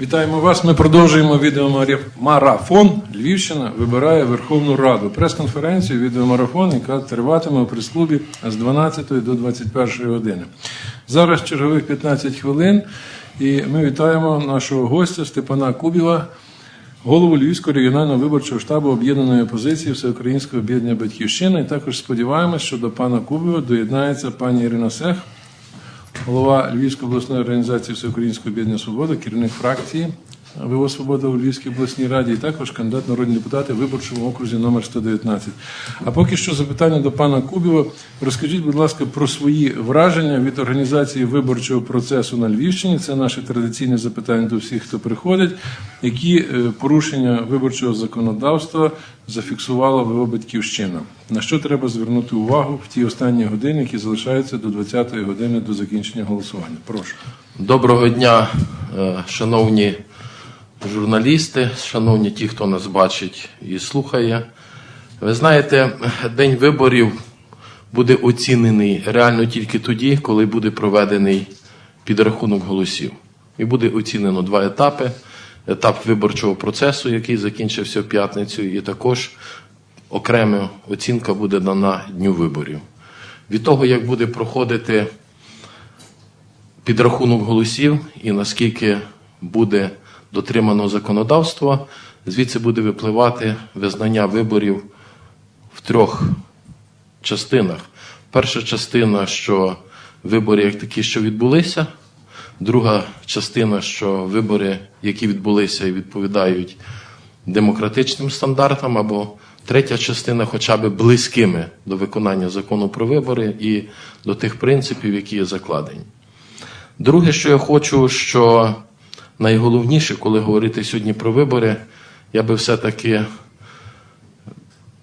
Вітаємо вас. Ми продовжуємо відеомарафон. Львівщина вибирає Верховну Раду. Прес-конференцію, відеомарафон, яка триватиме у прес-клубі з 12 до 21 години. Зараз чергових 15 хвилин, і ми вітаємо нашого гостя Степана Кубіва, голову Львівського регіонального виборчого штабу об'єднаної опозиції Всеукраїнського об'єднання Батьківщина. І також сподіваємось, що до пана Кубіва доєднається пані Ірина Сех, голова Львівської обласної організації Всеукраїнського об'єднання Свобода, керівник фракції ВО Свобода у Львівській обласній раді, і також кандидат народні депутати в виборчому окрузі номер 119. А поки що запитання до пана Кубіва. Розкажіть, будь ласка, про свої враження від організації виборчого процесу на Львівщині. Це наше традиційне запитання до всіх, хто приходить. Які е, порушення виборчого законодавства зафіксувала ВО Батьківщина? На що треба звернути увагу в ті останні години, які залишаються до 20-ї години до закінчення голосування? Прошу. Доброго дня, е, шановні журналісти, шановні ті, хто нас бачить і слухає. Ви знаєте, день виборів буде оцінений реально тільки тоді, коли буде проведений підрахунок голосів. І буде оцінено два етапи: етап виборчого процесу, який закінчився в п'ятницю, і також окрема оцінка буде дана дню виборів. Від того, як буде проходити підрахунок голосів і наскільки буде дотримано законодавство, звідси буде випливати визнання виборів в трьох частинах. Перша частина, що вибори як такі, що відбулися. Друга частина, що вибори, які відбулися і відповідають демократичним стандартам, або третя частина, хоча б близькими до виконання закону про вибори і до тих принципів, які є закладені. Друге, що я хочу, що найголовніше, коли говорити сьогодні про вибори, я би все-таки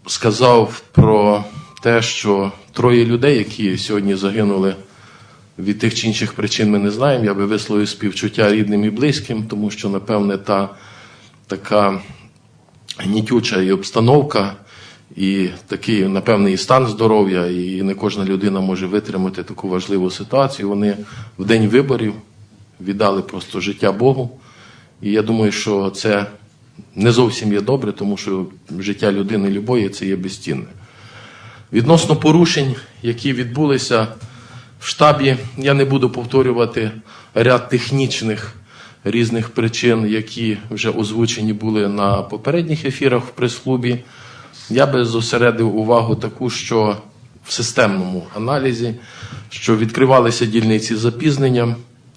сказав про те, що троє людей, які сьогодні загинули від тих чи інших причин, ми не знаємо. Я би висловив співчуття рідним і близьким, тому що, напевне, та така гнітюча і обстановка, і такий, напевне, і стан здоров'я, і не кожна людина може витримати таку важливу ситуацію. Вони в день виборів віддали просто життя Богу. І я думаю, що це не зовсім є добре, тому що життя людини любої це є безцінне. Відносно порушень, які відбулися в штабі, я не буду повторювати ряд технічних різних причин, які вже озвучені були на попередніх ефірах в прес-клубі. Я би зосередив увагу таку, що в системному аналізі, що відкривалися дільниці з запізненням,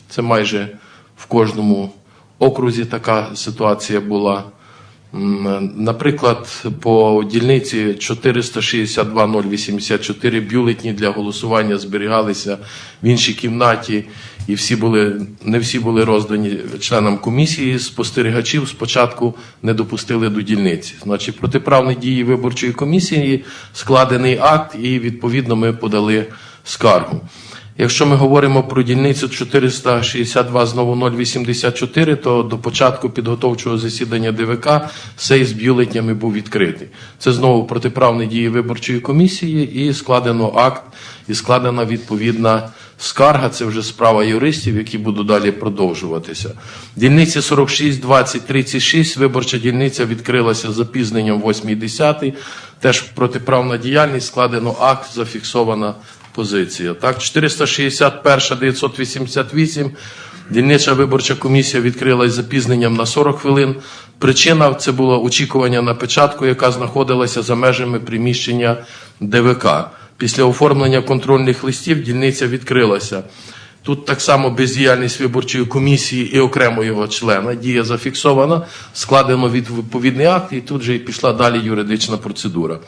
це майже в кожному окрузі така ситуація була. Наприклад, по дільниці 462.084 бюлетні для голосування зберігалися в іншій кімнаті, і всі були, не всі були роздані членам комісії. Спостерігачів спочатку не допустили до дільниці. Значить, протиправні дії виборчої комісії складений акт, і відповідно ми подали скаргу. Якщо ми говоримо про дільницю 462 знову 084, то до початку підготовчого засідання ДВК сей з бюлетнями був відкритий. Це знову протиправні дії виборчої комісії і складено акт, і складена відповідна скарга. Це вже справа юристів, які будуть далі продовжуватися. Дільниці 46, 20, 36, виборча дільниця відкрилася з запізненням 8.10. Теж протиправна діяльність, складено акт, зафіксована позиція. Так, 461 988. Дільнича виборча комісія відкрилась з запізненням на 40 хвилин. Причина це було очікування на печатку, яка знаходилася за межами приміщення ДВК. Після оформлення контрольних листів дільниця відкрилася. Тут так само бездіяльність виборчої комісії і окремо його члена. Дія зафіксована, складено відповідний акт, і тут же і пішла далі юридична процедура.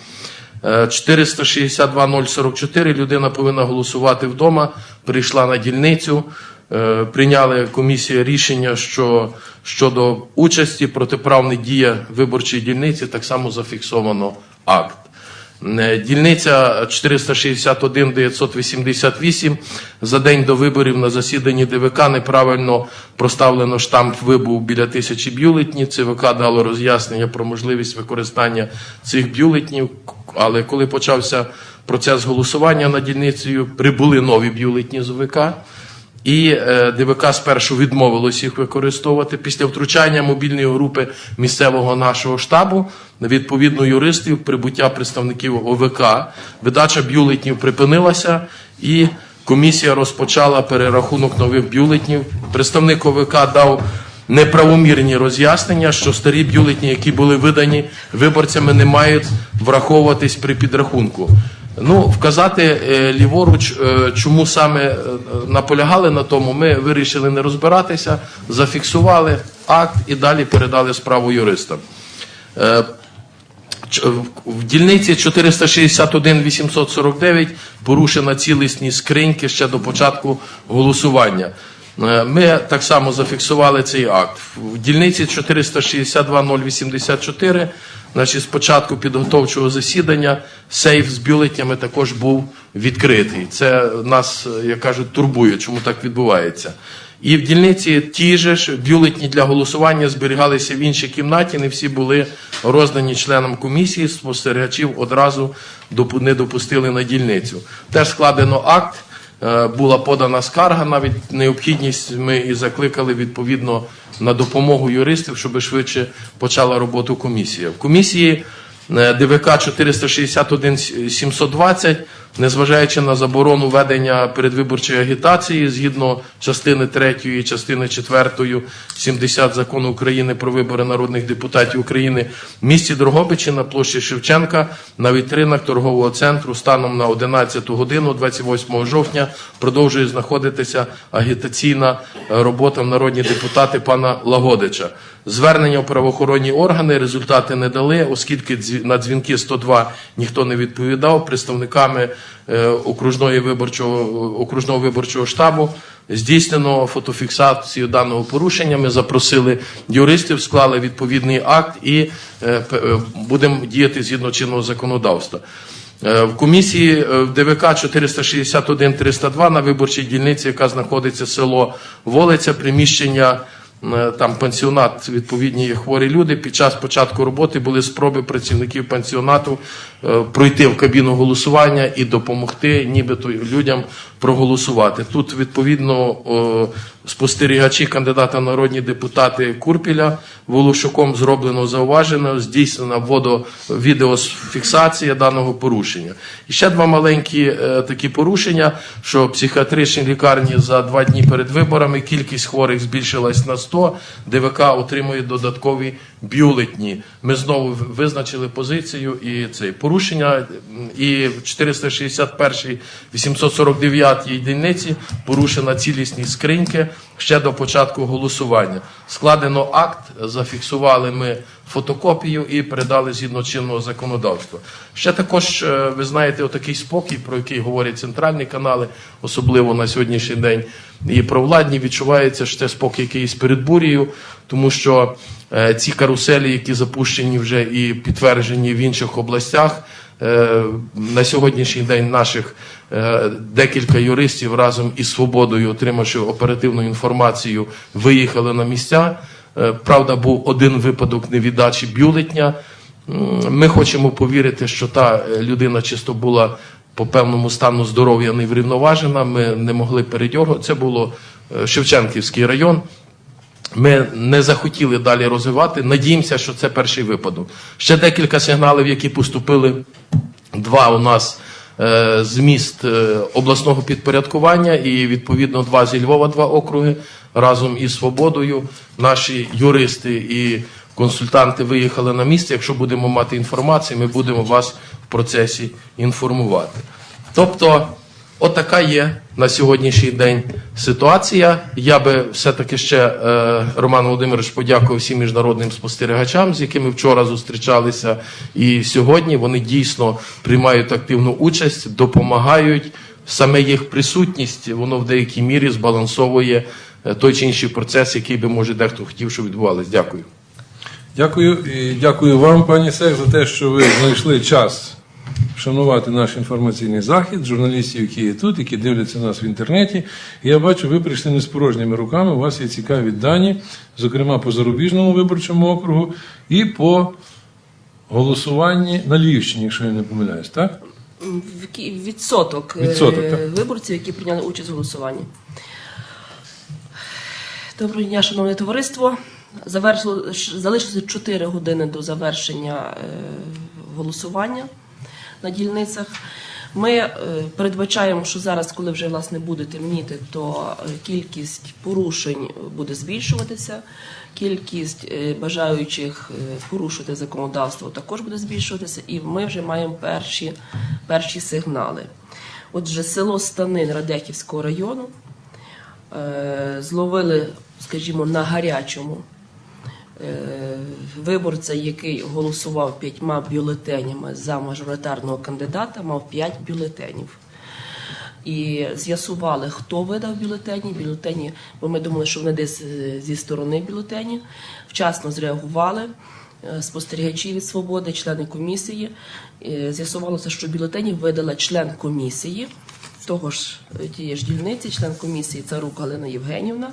Е, 462.044 людина повинна голосувати вдома, прийшла на дільницю, е, прийняли комісія рішення, що щодо участі протиправних дія виборчої дільниці так само зафіксовано акт. Е, Дільниця 461 988 за день до виборів на засіданні ДВК неправильно проставлено штамп вибув біля тисячі бюлетнів. ЦВК дало роз'яснення про можливість використання цих бюлетнів. Але коли почався процес голосування над дільницею, прибули нові бюлетні з ОВК. І е, ДВК спершу відмовилось їх використовувати. Після втручання мобільної групи місцевого нашого штабу, відповідно юристів, прибуття представників ОВК, видача бюлетнів припинилася і комісія розпочала перерахунок нових бюлетнів. Представник ОВК дав неправомірні роз'яснення, що старі бюлетні, які були видані виборцями, не мають враховуватись при підрахунку. Ну, вказати е, ліворуч, е, чому саме е, наполягали на тому, ми вирішили не розбиратися, зафіксували акт і далі передали справу юристам. В- дільниці 461 849 порушена цілісність скриньки ще до початку голосування. Ми так само зафіксували цей акт. В дільниці 462 084, значить, з початку підготовчого засідання сейф з бюлетнями також був відкритий. Це нас, як кажуть, турбує, чому так відбувається. І в дільниці ті ж бюлетні для голосування зберігалися в іншій кімнаті. Не всі були роздані членам комісії. Спостерігачів одразу не допустили на дільницю. Теж складено акт. Е, Була подана скарга, навіть необхідність ми і закликали відповідно на допомогу юристів, щоб швидше почала роботу комісія. В комісії е, ДВК 461 720, незважаючи на заборону ведення передвиборчої агітації згідно частини 3 і частини 4 70 закону України про вибори народних депутатів України в місті Дрогобичі на площі Шевченка на вітринах торгового центру станом на 11 годину 28 жовтня продовжує знаходитися агітаційна робота в народні депутати пана Лагодича. Звернення в правоохоронні органи результати не дали, оскільки на дзвінки 102 ніхто не відповідав. Представниками е, окружної виборчого окружного виборчого штабу здійснено фотофіксацію даного порушення. Ми запросили юристів, склали відповідний акт і е, е, будемо діяти згідно чинного законодавства. В комісії в ДВК 461-302 на виборчій дільниці, яка знаходиться село Волиця, приміщення там пансіонат, відповідні хворі люди. Під час початку роботи були спроби працівників пансіонату е, пройти в кабіну голосування і допомогти нібито людям проголосувати. Тут відповідно спостерігачі кандидата народні депутати Курпіля Волошуком зроблено зауважено, здійснена водо відеофіксація даного порушення. І ще два маленькі е, такі порушення, що в психіатричній лікарні за два дні перед виборами кількість хворих збільшилась на 100, ДВК отримує додаткові бюлетні. Ми знову визначили позицію і це порушення. І в 461 849 дільниці порушена цілісність скриньки ще до початку голосування. Складено акт, зафіксували ми фотокопію і передали згідно чинного законодавства. Ще також е, ви знаєте отакий спокій, про який говорять центральні канали, особливо на сьогоднішній день. І провладні відчувається, що це спокій якийсь перед бурєю, тому що е, ці каруселі, які запущені вже і підтверджені в інших областях. Е, На сьогоднішній день наших е, декілька юристів разом із свободою, отримавши оперативну інформацію, виїхали на місця. Е, Правда, був один випадок невіддачі бюлетня. Ми хочемо повірити, що та людина чисто була по певному стану здоров'я не врівноважена. Ми не могли передьоргувати. Це було Шевченківський район. Ми не захотіли далі розвивати. Надіємося, що це перший випадок. Ще декілька сигналів, які поступили. Два у нас е, з міст е, обласного підпорядкування, і відповідно два зі Львова, два округи разом із свободою. Наші юристи і консультанти виїхали на місце. Якщо будемо мати інформацію, ми будемо вас в процесі інформувати. Тобто, Отака є на сьогоднішній день ситуація. Я би все-таки ще е, Роман Володимирович подякував всім міжнародним спостерігачам, з якими вчора зустрічалися. І сьогодні вони дійсно приймають активну участь, допомагають. Саме їх присутність, воно в деякій мірі збалансовує е, той чи інший процес, який би може дехто хотів, щоб відбувалося. Дякую. Дякую і дякую вам, пані Сех, за те, що ви знайшли час вшанувати наш інформаційний захід, журналістів, які є тут, які дивляться нас в інтернеті. Я бачу, ви прийшли не з порожніми руками. У вас є цікаві дані, зокрема по зарубіжному виборчому округу і по голосуванні на Львівщині, якщо я не помиляюсь, так? Відсоток, е, Відсоток, так. виборців, які прийняли участь в голосуванні. Доброго дня, шановне товариство. Завершило, залишилося 4 години до завершення е, голосування на дільницях. Ми е, передбачаємо, що зараз, коли вже власне буде темніти, то е, кількість порушень буде збільшуватися, кількість е, бажаючих порушити законодавство також буде збільшуватися, і ми вже маємо перші, перші сигнали. Отже, село Станин Радехівського району зловили, скажімо, на гарячому виборця, який голосував п'ятьма бюлетенями за мажоритарного кандидата, мав п'ять бюлетенів. І з'ясували, хто видав бюлетені. Бюлетені, бо ми думали, що вони десь е, зі сторони бюлетені. Вчасно зреагували. е, Спостерігачі від свободи, члени комісії. Е, З'ясувалося, що бюлетені видала член комісії, того ж е, тієї ж дільниці, член комісії Царук Галина Євгенівна,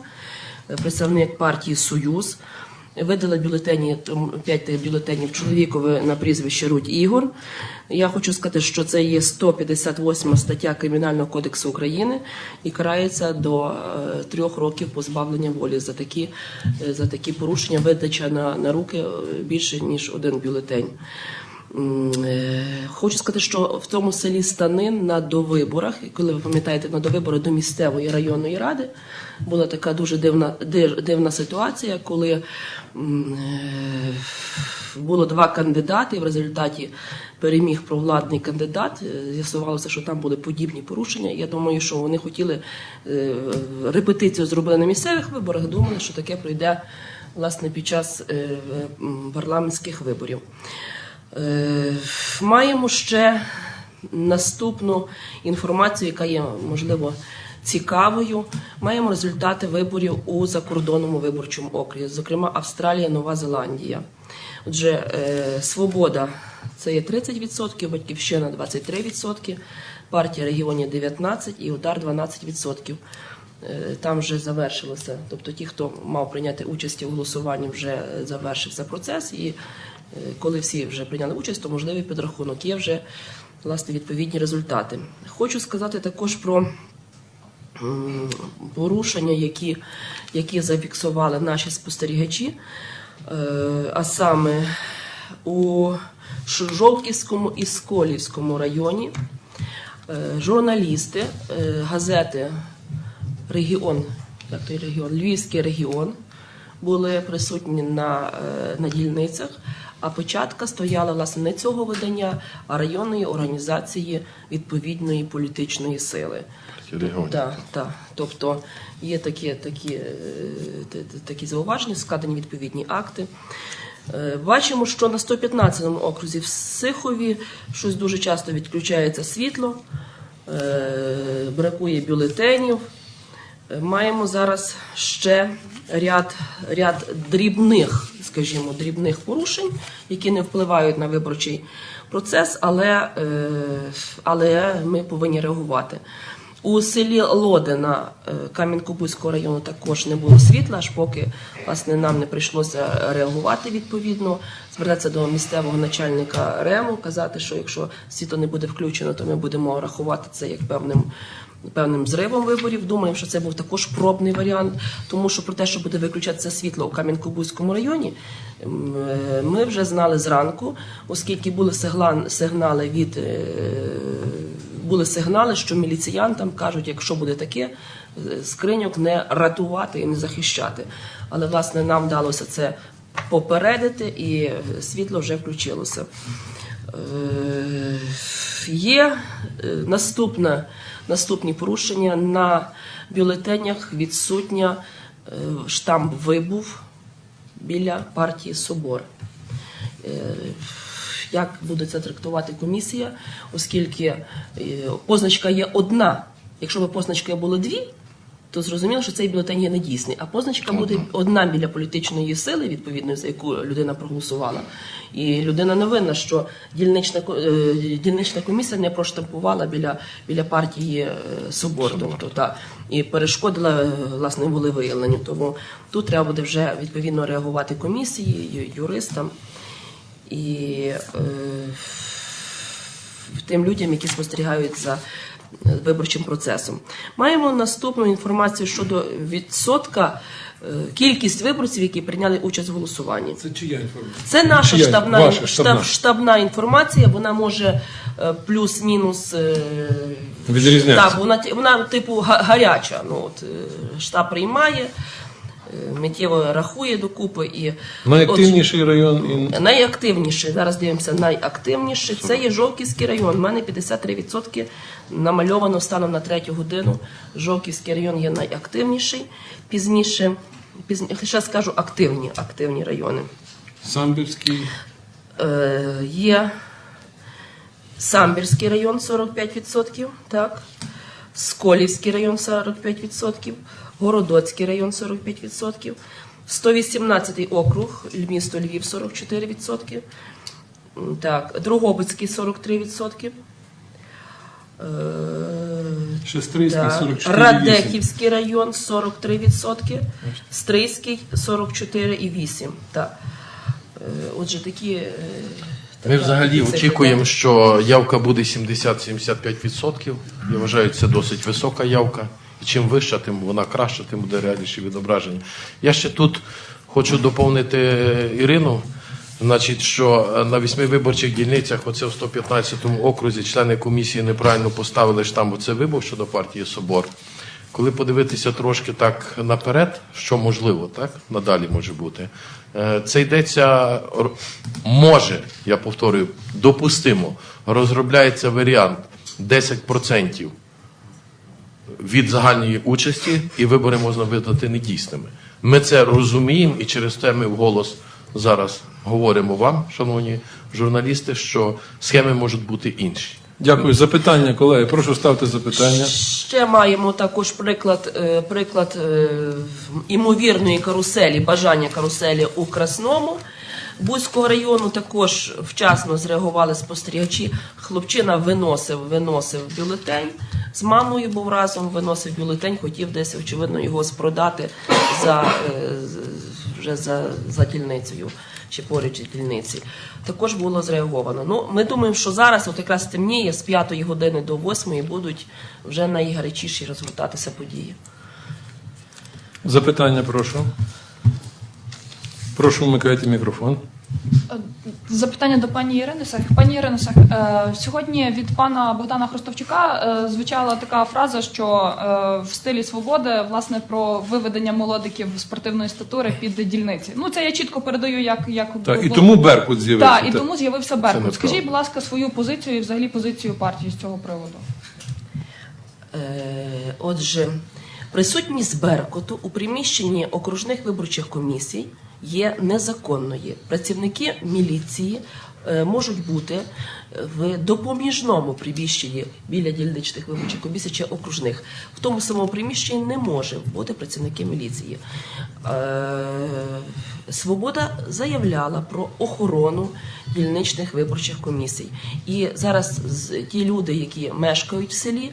е, представник партії Союз. Видали бюлетені, там, п'ять тих бюлетенів чоловікові на прізвище Рудь Ігор. Я хочу сказати, що це є 158 стаття Кримінального кодексу України і карається до е, трьох років позбавлення волі за такі, е, за такі порушення, видача на, на руки е, більше ніж один бюлетень. Е, Хочу сказати, що в тому селі Станин на довиборах, коли ви пам'ятаєте, на довибори до місцевої районної ради була така дуже дивна, дивна ситуація, коли е, було два кандидати, і в результаті переміг провладний кандидат. Е, З'ясувалося, що там були подібні порушення. Я думаю, що вони хотіли репетицію зробили на місцевих виборах, думали, що таке пройде власне під час парламентських виборів. Е, Маємо ще наступну інформацію, яка є можливо цікавою. Маємо результати виборів у закордонному виборчому окрузі, зокрема Австралія, Нова Зеландія. Отже, е, свобода це є 30%, батьківщина 23%, партія регіонів 19% і удар 12%. Е, Там вже завершилося. Тобто ті, хто мав прийняти участь у голосуванні, вже завершився процес. І коли всі вже прийняли участь, то можливий підрахунок. Є вже власне відповідні результати. Хочу сказати також про порушення, які, які зафіксували наші спостерігачі, Е, а саме у Жовківському і Сколівському районі е, журналісти е, газети Регіон, як той регіон, Львівський регіон були присутні на, е, на дільницях. А початка стояла власне не цього видання, а районної організації відповідної політичної сили. Так, так. Тобто є такі, такі, е, такі зауваження, складені відповідні акти. Е, Бачимо, що на 115-му окрузі в Сихові щось дуже часто відключається світло, е, бракує бюлетенів. Маємо зараз ще ряд, ряд дрібних, скажімо, дрібних порушень, які не впливають на виборчий процес, але, е, але ми повинні реагувати. У селі Лодина е, Кам'янко-Бузького району також не було світла, аж поки власне нам не прийшлося реагувати відповідно, звертатися до місцевого начальника РЕМу, казати, що якщо світло не буде включено, то ми будемо рахувати це як певним певним зривом виборів. Думаємо, що це був також пробний варіант, тому що про те, що буде виключатися світло у Кам'янко-Бузькому районі, е, ми вже знали зранку, оскільки були сигнали від е, були сигнали, що міліціянтам кажуть, якщо буде таке, е, скриньок не рятувати і не захищати. Але власне нам вдалося це попередити, і світло вже включилося. Є наступне, наступні порушення на бюлетенях відсутня е, штамп вибув біля партії Собор. Е, Як буде це трактувати комісія, оскільки е, позначка є одна. Якщо б позначки були дві, то зрозуміло, що цей бюлетень є недійсний. А позначка буде одна біля політичної сили, відповідно, за яку людина проголосувала. І людина не винна, що дільнична, е, дільнична комісія не проштампувала біля, біля партії е, Собор, тобто, та, і перешкодила е, власне волевиявленню. Тому тут треба буде вже відповідно реагувати комісії, юристам. І е, тим людям, які спостерігають за виборчим процесом. Маємо наступну інформацію щодо відсотка кількість виборців, які прийняли участь в голосуванні. Це чия інформація? Це наша Чия? штабна, Ваша, штаб, штабна. штабна інформація. Вона може е, плюс-мінус е, Відрізнятися. Так, вона ті- вона типу га- гаряча. Ну от е, штаб приймає, е, миттєво рахує докупи і Найактивніший район і найактивніший. Зараз дивимося. Найактивніший це є Жовківський район. У мене 53% намальовано станом на третю годину. Жовківський район є найактивніший. Пізніше, пізні, ще скажу активні, активні райони. Самбірський. Е, є Самбірський район 45%, так. Сколівський район 45%, Городоцький район 45%, 118 округ, місто Львів 44%, так, Другобицький 43%. Е, Шестрийський так. 44,8. Радехівський район 43%, Стрийський 44,8%. Так. Е, Отже, такі. е, Ми взагалі очікуємо, що явка буде 70-75%. Я вважаю, це досить висока явка. Чим вища, тим вона краща, тим буде реальніше відображення. Я ще тут хочу доповнити Ірину. Значить, що е, на вісьми виборчих дільницях, оце в 115-му окрузі, члени комісії неправильно поставили штамп оце вибор щодо партії Собор. Коли подивитися трошки так наперед, що можливо, так надалі може бути, е, це йдеться може, я повторюю, допустимо, розробляється варіант 10% від загальної участі, і вибори можна визнати недійсними. Ми це розуміємо, і через те ми вголос зараз говоримо вам, шановні журналісти, що схеми можуть бути інші. Дякую. Запитання, колеги. Прошу ставте запитання. Ще маємо також приклад, е, приклад е, імовірної каруселі, бажання каруселі у Красному. Бузького району також вчасно зреагували спостерігачі. Хлопчина виносив, виносив бюлетень. З мамою був разом, виносив бюлетень, хотів десь, очевидно, його спродати за, е, вже за, за дільницею чи поруч дільниці. Також було зреаговано. Ну, ми думаємо, що зараз, от якраз темніє, з 5 години до 8 будуть вже найгарячіші розгортатися події. Запитання, прошу. Прошу вмикайте мікрофон. Запитання до пані Ірини Сах. Пані Ірино Сах, е, сьогодні від пана Богдана Хростовчука е, звучала така фраза, що е, в стилі свободи власне про виведення молодиків спортивної статури під дільниці. Ну це я чітко передаю, як як Так, і тому Беркут з'явився. Так, і тому з'явився Беркут. Скажіть, будь ласка, свою позицію і взагалі позицію партії з цього приводу. Е, Отже, присутність Беркуту у приміщенні окружних виборчих комісій є незаконною. Працівники міліції е, можуть бути в допоміжному приміщенні біля дільничних виборчих комісій чи окружних. В тому самому приміщенні не може бути працівники міліції. Е, Свобода заявляла про охорону дільничних виборчих комісій. І зараз ті люди, які мешкають в селі,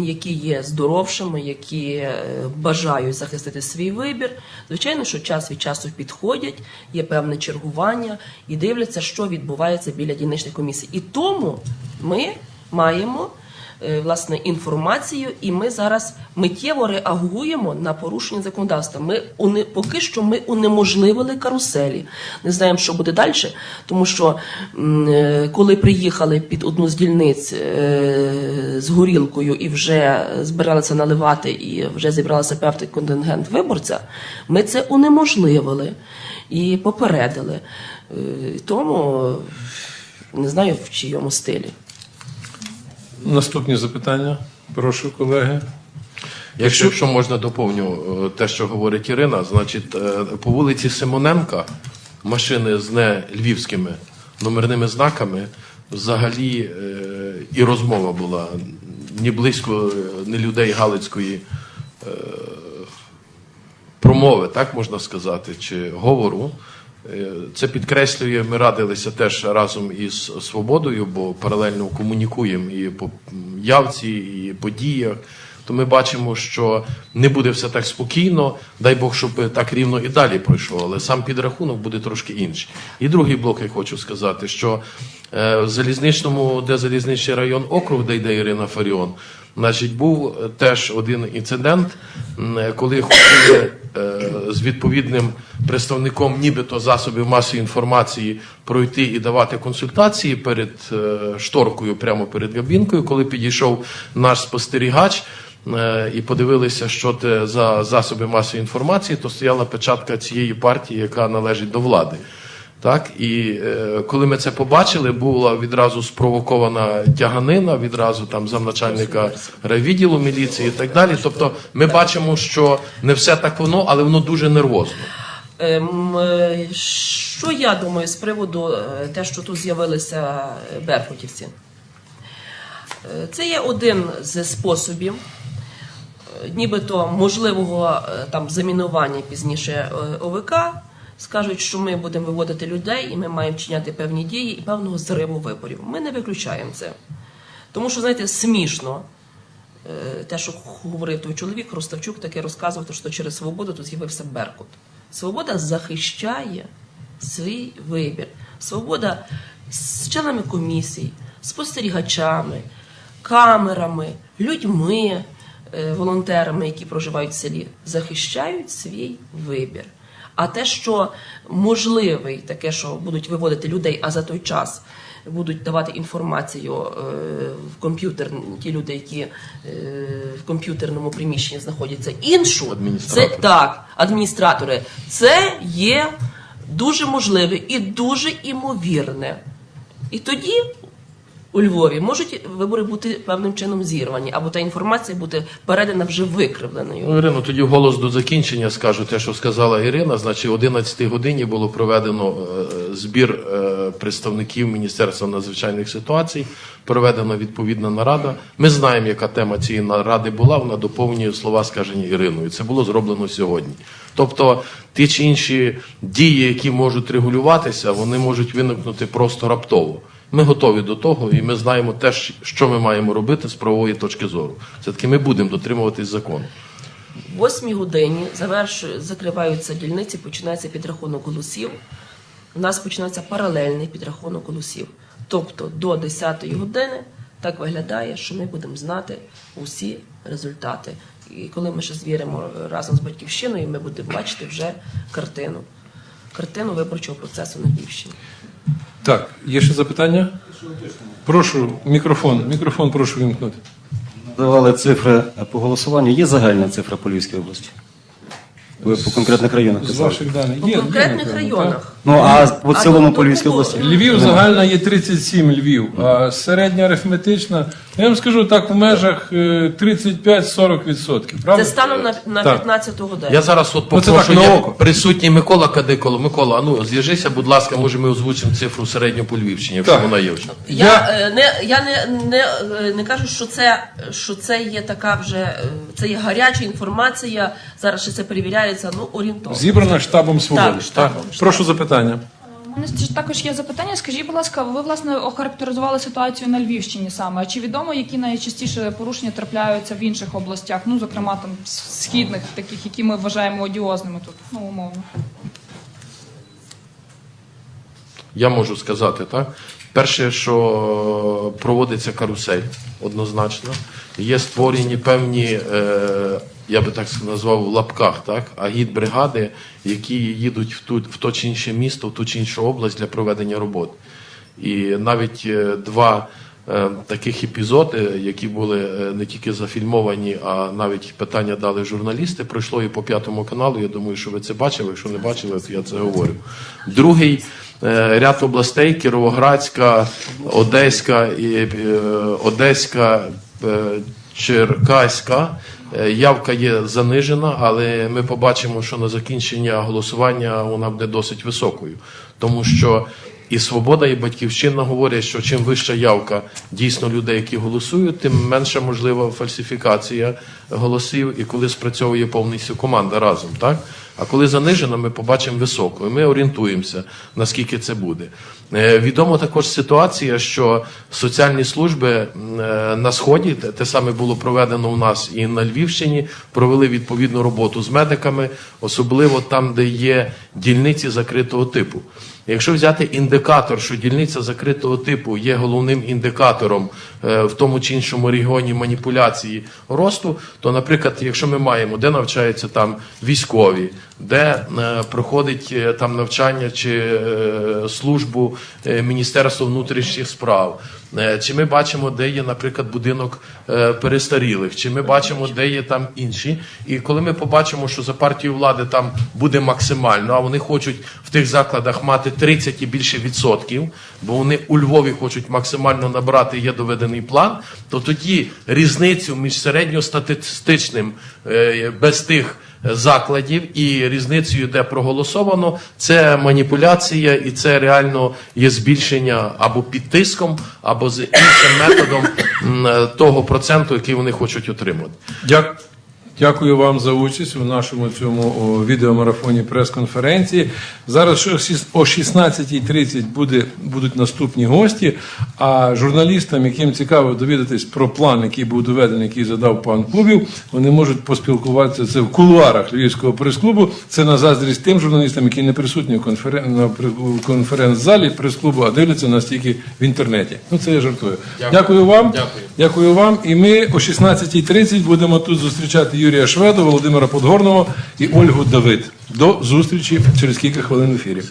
які є здоровшими, які е, бажають захистити свій вибір. Звичайно, що час від часу підходять, є певне чергування і дивляться, що відбувається біля дільничних комісій. І тому ми маємо власне інформацію, і ми зараз миттєво реагуємо на порушення законодавства. Ми уни, поки що ми унеможливили каруселі. Не знаємо, що буде далі, тому що е, коли приїхали під одну з дільниць е, з горілкою і вже збиралися наливати, і вже зібралися певний контингент виборця, ми це унеможливили і попередили. Е, Тому е, не знаю в чийому стилі. Наступні запитання. Прошу, колеги. Якщо, якщо можна доповню е, те, що говорить Ірина, значить е, по вулиці Симоненка машини з не львівськими номерними знаками взагалі е, і розмова була ні близько, е, ні людей Галицької промови, так можна сказати, чи говору. Е, Це підкреслює, ми радилися теж разом із свободою, бо паралельно комунікуємо і по явці, і подіях. то ми бачимо, що не буде все так спокійно. Дай Бог, щоб так рівно і далі пройшло, але сам підрахунок буде трошки інший. І другий блок я хочу сказати, що е, в залізничному, де залізничний район округ, де йде Ірина Фаріон, значить, був е, теж один інцидент, е, коли хотіли е, з відповідним представником нібито засобів масової інформації пройти і давати консультації перед шторкою, прямо перед кабінкою, коли підійшов наш спостерігач. І подивилися, що це за засоби масової інформації, то стояла печатка цієї партії, яка належить до влади. Так, і е, коли ми це побачили, була відразу спровокована тяганина, відразу там замначальника райвідділу міліції і так далі. Тобто ми бачимо, що не все так воно, але воно дуже нервозно. Ем, е, Що я думаю з приводу е, те, що тут з'явилися е, беркутівці? Це є один з способів, нібито можливого там замінування пізніше ОВК. Скажуть, що ми будемо виводити людей, і ми маємо вчиняти певні дії і певного зриву виборів. Ми не виключаємо це. Тому що, знаєте, смішно. Е, те, що говорив той чоловік, Роставчук таке розказував, що через свободу тут з'явився Беркут. Свобода захищає свій вибір. Свобода з членами комісій, спостерігачами, камерами, людьми, е, волонтерами, які проживають в селі, захищають свій вибір. А те, що можливий, таке, що будуть виводити людей, а за той час будуть давати інформацію е, в комп'ютер, ті люди, які е, в комп'ютерному приміщенні знаходяться. Іншу, це так, адміністратори, це є дуже можливе і дуже імовірне. І тоді у Львові можуть вибори бути певним чином зірвані, або та інформація бути передана вже викривленою. Ну, Ірино, тоді голос до закінчення скажу те, що сказала Ірина. Значить, о 11 годині було проведено е, збір е, представників Міністерства надзвичайних ситуацій. Проведена відповідна нарада. Ми знаємо, яка тема цієї наради була. Вона доповнює слова, скажені Іриною. Це було зроблено сьогодні. Тобто, ті чи інші дії, які можуть регулюватися, вони можуть виникнути просто раптово. Ми готові до того, і ми знаємо теж, що ми маємо робити з правової точки зору. Все таки ми будемо дотримуватись закону. В 8 годині закриваються дільниці, починається підрахунок голосів. У нас починається паралельний підрахунок голосів. Тобто до 10 години так виглядає, що ми будемо знати усі результати. І коли ми ще звіримо разом з батьківщиною, ми будемо бачити вже картину. Картину виборчого процесу на Львівщині. Так, є ще запитання? Прошу, мікрофон. Мікрофон прошу вімкнути. Давали цифри по голосуванню. Є загальна цифра по Львівській області? Ви по конкретних районах З казали? ваших даних. По конкретних районах. Ну, а в цілому до- по Львівській області? Львів загальна є 37 Львів, а середня арифметична, я вам скажу так, в межах е, 35-40%. Правда? Це станом на, на Так. 15 годину. Я зараз от Ну, це попрошу так, на я око. присутній Микола Кадиколо. Микола, а ну зв'яжися, будь ласка, може ми озвучимо цифру середню по Львівщині, якщо Так. вона є. Я, Я- е, не, я не, не, е, не кажу, що це, що це є така вже е, це є гаряча інформація. Зараз ще це перевіряється. Ну орієнтовно. Зібрана штабом свободи. Так, штабом, Прошу запитання. У мене ж також є запитання. Скажіть, будь ласка, ви власне охарактеризували ситуацію на Львівщині саме. А Чи відомо, які найчастіше порушення трапляються в інших областях? Ну, зокрема, там східних, таких, які ми вважаємо одіозними тут, ну умовно. Я можу сказати, так. Перше, що проводиться карусель, однозначно. Є створені певні, е, я би так назвав, в лапках, так, агітбригади, які їдуть в, ту, в то чи інше місто, в ту чи іншу область для проведення робот. І навіть е, два е, таких епізоди, які були е, не тільки зафільмовані, а навіть питання дали журналісти, пройшло і по п'ятому каналу. Я думаю, що ви це бачили. Якщо не бачили, то я це говорю. Другий е, ряд областей Кіровоградська, Одеська і Одеська. Черкаська явка є занижена, але ми побачимо, що на закінчення голосування вона буде досить високою, тому що і свобода, і батьківщина говорять, що чим вища явка дійсно людей, які голосують, тим менша можлива фальсифікація голосів і коли спрацьовує повністю команда разом, так? А коли занижено, ми побачимо високу. і ми орієнтуємося, наскільки це буде. Відома Відомо також ситуація, що соціальні служби е, на сході, те саме було проведено у нас і на Львівщині, провели відповідну роботу з медиками, особливо там, де є дільниці закритого типу. Якщо взяти індикатор, що дільниця закритого типу є головним індикатором е, в тому чи іншому регіоні маніпуляції росту, то, наприклад, якщо ми маємо, де навчаються там військові, де е, проходить е, там навчання чи службу Міністерства внутрішніх справ, чи ми бачимо, де є, наприклад, будинок е, перестарілих, чи ми бачимо, де є там інші. І коли ми побачимо, що за партією влади там буде максимально, а вони хочуть в тих закладах мати 30 і більше відсотків, бо вони у Львові хочуть максимально набрати, є доведений план, то тоді різницю між середньостатистичним е, без тих закладів і різницею, де проголосовано, це маніпуляція, і це реально є збільшення або під тиском, або з іншим методом того проценту, який вони хочуть отримати. Дя- Дякую вам за участь у нашому цьому відеомарафоні прес-конференції. Зараз о 16.30 буде, будуть наступні гості, а журналістам, яким цікаво довідатись про план, який був доведений, який задав пан Кубів, вони можуть поспілкуватися це в кулуарах Львівського прес-клубу. Це на заздрість тим журналістам, які не присутні в конференц-залі прес-клубу, а дивляться нас тільки в інтернеті. Ну це я жартую. Дякую. Дякую вам. Дякую. Дякую вам. І ми о 16.30 будемо тут зустрічати Юрія Шведу, Володимира Подгорного і Ольгу Давид. До зустрічі через кілька хвилин в ефірі.